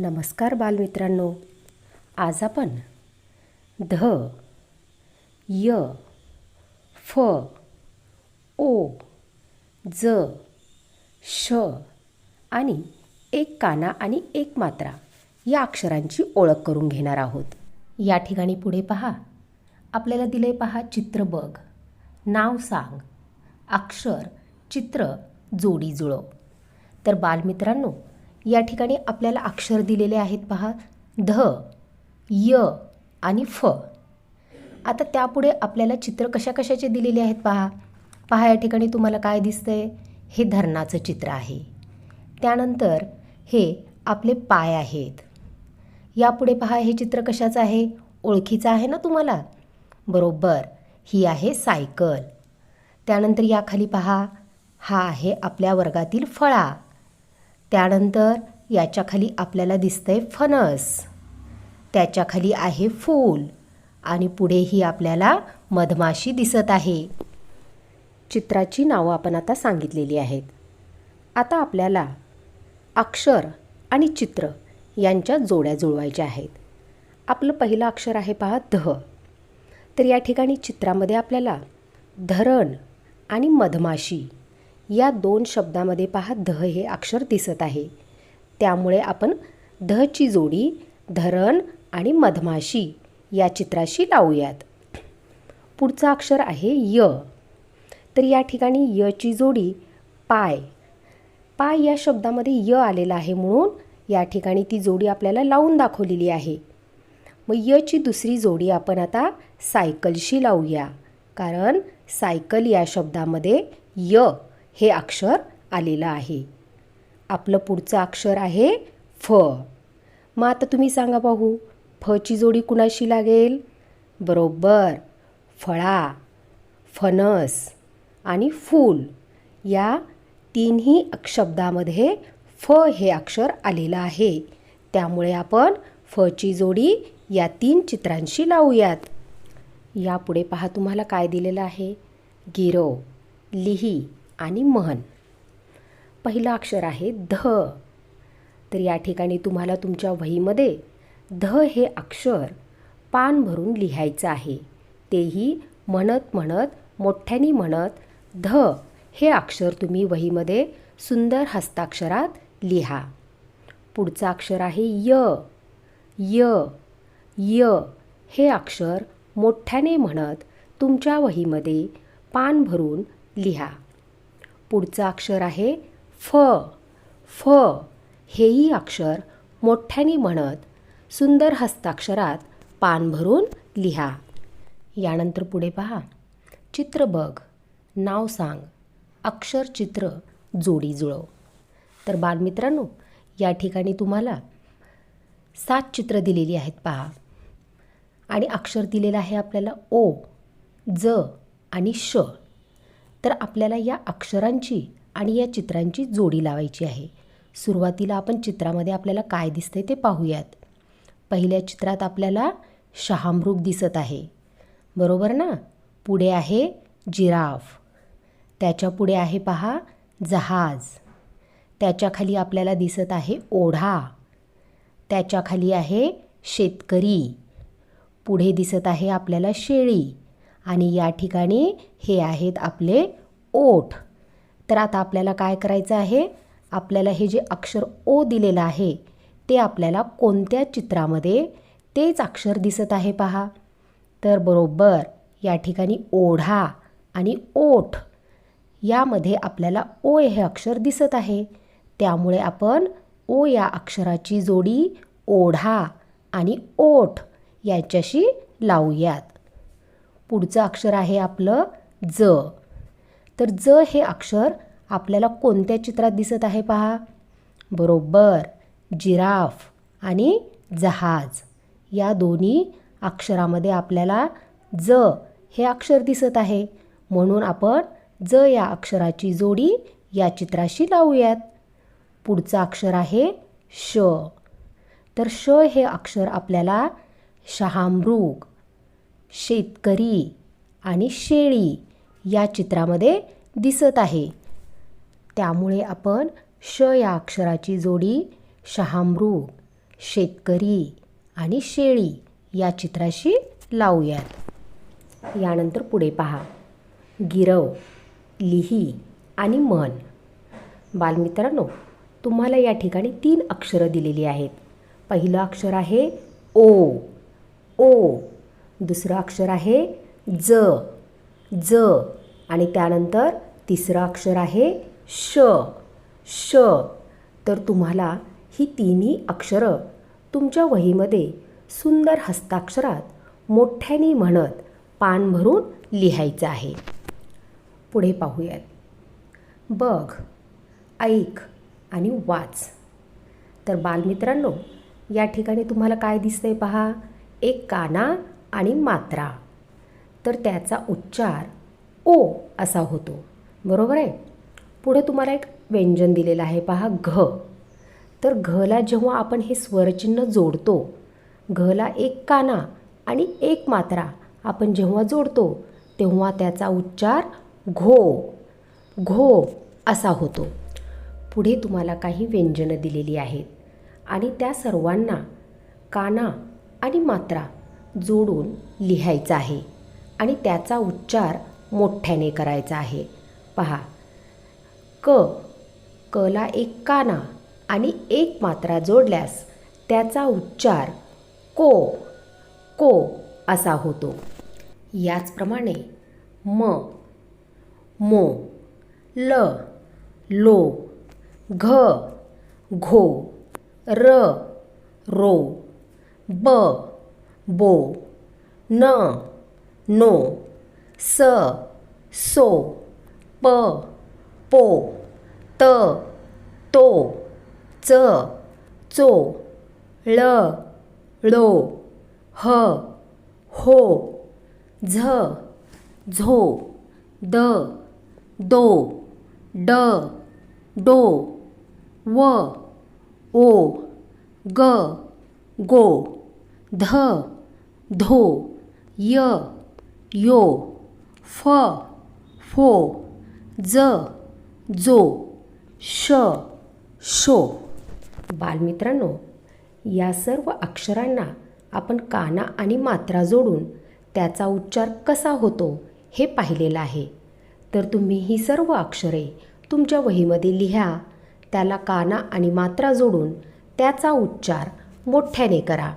नमस्कार बालमित्रांनो. आज आपण ध य फ ओ ज श आणि एक काना आणि एक मात्रा या अक्षरांची ओळख करून घेणार आहोत. या ठिकाणी पुढे पहा. आपल्याला दिले पहा चित्र बघ. नाव सांग. अक्षर चित्र जोडी जुळव. तर बालमित्रांनो या ठिकाणी आपल्याला अक्षर दिलेले आहेत पहा. ध य आणि फ. आता त्यापुढे आपल्याला चित्र कशा कशाचे दिलेले आहेत पहा. पहा या ठिकाणी तुम्हाला काय दिसतंय? हे धरणाचं चित्र आहे. त्यानंतर हे आपले पाय आहेत. यापुढे पहा हे चित्र कशाचं आहे? ओळखीचं आहे ना तुम्हाला? बरोबर ही आहे सायकल. त्यानंतर याखाली पहा हा आहे आपल्या वर्गातील फळा. त्यानंतर याच्याखाली आपल्याला दिसतंय फणस. त्याच्याखाली आहे फूल. आणि पुढेही आपल्याला मधमाशी दिसत आहे. चित्राची नावं आपण आता सांगितलेली आहेत. आता आपल्याला अक्षर आणि चित्र यांच्या जोड्या जुळवायच्या आहेत. आपलं पहिलं अक्षर आहे पहा ध. तर या ठिकाणी चित्रामध्ये आपल्याला धरण आणि मधमाशी या दोन शब्दामध्ये पहा ध हे अक्षर दिसत आहे. त्यामुळे आपण धची जोडी धरण आणि मधमाशी या चित्राशी लावूयात. पुढचं अक्षर आहे य. तर या ठिकाणी यची जोडी पाय. पाय या शब्दामध्ये य आलेला आहे म्हणून या ठिकाणी ती जोडी आपल्याला लावून दाखवलेली आहे. मग यची दुसरी जोडी आपण आता सायकलशी लावूया. कारण सायकल या शब्दामध्ये य हे अक्षर आलेलं आहे. आपलं पुढचं अक्षर आहे फ. मग आता तुम्ही सांगा पाहू फची जोडी कुणाशी लागेल? बरोबर फळा फणस आणि फूल. या तीनही शब्दामध्ये फ हे अक्षर आलेलं आहे. त्यामुळे आपण फची जोडी या तीन चित्रांशी लावूयात. यापुढे पहा तुम्हाला काय दिलेलं आहे. गिरव लिही. आणि महन. पहिलं अक्षर आहे ध. तर या ठिकाणी तुम्हाला तुमच्या वहीमध्ये ध हे अक्षर पान भरून लिहायचं आहे. तेही म्हणत म्हणत मोठ्याने म्हणत ध हे अक्षर तुम्ही वहीमध्ये सुंदर हस्ताक्षरात लिहा. पुढचं अक्षर आहे य. य. य हे अक्षर मोठ्याने म्हणत तुमच्या वहीमध्ये पान भरून लिहा. पुढचं अक्षर आहे फ. फ हेही अक्षर मोठ्याने म्हणत सुंदर हस्ताक्षरात पान भरून लिहा. यानंतर पुढे पहा. चित्र बघ. नाव सांग. अक्षर चित्र जोडी जुळव. तर बालमित्रांनो या ठिकाणी तुम्हाला सात चित्र दिलेली आहेत पहा. आणि अक्षर दिलेलं आहे आपल्याला ओ ज आणि श. तर आपल्याला या अक्षरांची आणि या चित्रांची जोडी लावायची आहे. सुरुवातीला आपण चित्रामध्ये आपल्याला काय दिसतंय ते पाहूयात. पहिल्या चित्रात आपल्याला शहामृग दिसत आहे. बरोबर ना? पुढे आहे जिराफ. त्याच्या पुढे आहे पहा जहाज. त्याच्याखाली आपल्याला दिसत आहे ओढा. त्याच्याखाली आहे शेतकरी. पुढे दिसत आहे आपल्याला शेळी. आणि या ठिकाणी हे आहेत आपले ओठ. तर आता आपल्याला काय करायचं आहे? आपल्याला हे जे अक्षर ओ दिलेलं आहे ते आपल्याला कोणत्या चित्रामध्ये तेच अक्षर दिसत आहे पहा. तर बरोबर या ठिकाणी ओढा आणि ओठ. यामध्ये आपल्याला ओ हे अक्षर दिसत आहे. त्यामुळे आपण ओ या अक्षराची जोडी ओढा आणि ओठ यांच्याशी लावूयात. पुढचं अक्षर आहे आपलं ज. तर ज हे अक्षर आपल्याला कोणत्या चित्रात दिसत आहे पहा? बरोबर जिराफ आणि जहाज. या दोन्ही अक्षरामध्ये आपल्याला ज हे अक्षर दिसत आहे. म्हणून आपण ज या अक्षराची जोडी या चित्राशी लावूयात. पुढचं अक्षर आहे श. तर श हे अक्षर आपल्याला शहामृग शेतकरी आणि शेळी या चित्रामध्ये दिसत आहे. त्यामुळे आपण श या अक्षराची जोडी शहामृग शेतकरी आणि शेळी या चित्राशी लावूयात. यानंतर पुढे पहा. गिरव लिही आणि मन. बालमित्रांनो तुम्हाला या ठिकाणी तीन अक्षरं दिलेली आहेत. पहिलं अक्षर आहे ओ. ओ दुसरं अक्षर आहे ज. ज. आणि त्यानंतर तिसरं अक्षर आहे श. श. तर तुम्हाला ही तिन्ही अक्षरं तुमच्या वहीमध्ये सुंदर हस्ताक्षरात मोठ्याने म्हणत पान भरून लिहायचं आहे. पुढे पाहूयात. बघ ऐक आणि वाच. तर बालमित्रांनो या ठिकाणी तुम्हाला काय दिसतंय पहा? एक काना आणि मात्रा. तर त्याचा उच्चार ओ असा होतो. बरोबर आहे? पुढे तुम्हाला एक व्यंजन दिलेलं आहे पहा घ. तर घला जेव्हा आपण हे स्वरचिन्ह जोडतो घला एक काना आणि एक मात्रा आपण जेव्हा जोडतो तेव्हा त्याचा उच्चार घो. घो असा होतो. पुढे तुम्हाला काही व्यंजनं दिलेली आहेत आणि त्या सर्वांना काना आणि मात्रा जोडून लिहायचं आहे आणि त्याचा उच्चार मोठ्याने करायचा आहे. पहा. क कला एक काना आणि एक मात्रा जोडल्यास त्याचा उच्चार को को असा होतो. याचप्रमाणे म मो ल लो घ घो र रो ब बो न नो स सो प पो त तो च चो ळ ळो ह हो झ झो द दो ड डो व ओ ग गो ध धो य यो फ फो ज जो श शो. बालमित्रांनो या सर्व अक्षरांना आपण काना आणि मात्रा जोडून त्याचा उच्चार कसा होतो हे पाहिलेलं आहे. तर तुम्ही ही सर्व अक्षरे तुमच्या वहीमध्ये लिहा त्याला काना आणि मात्रा जोडून त्याचा उच्चार मोठ्याने करा.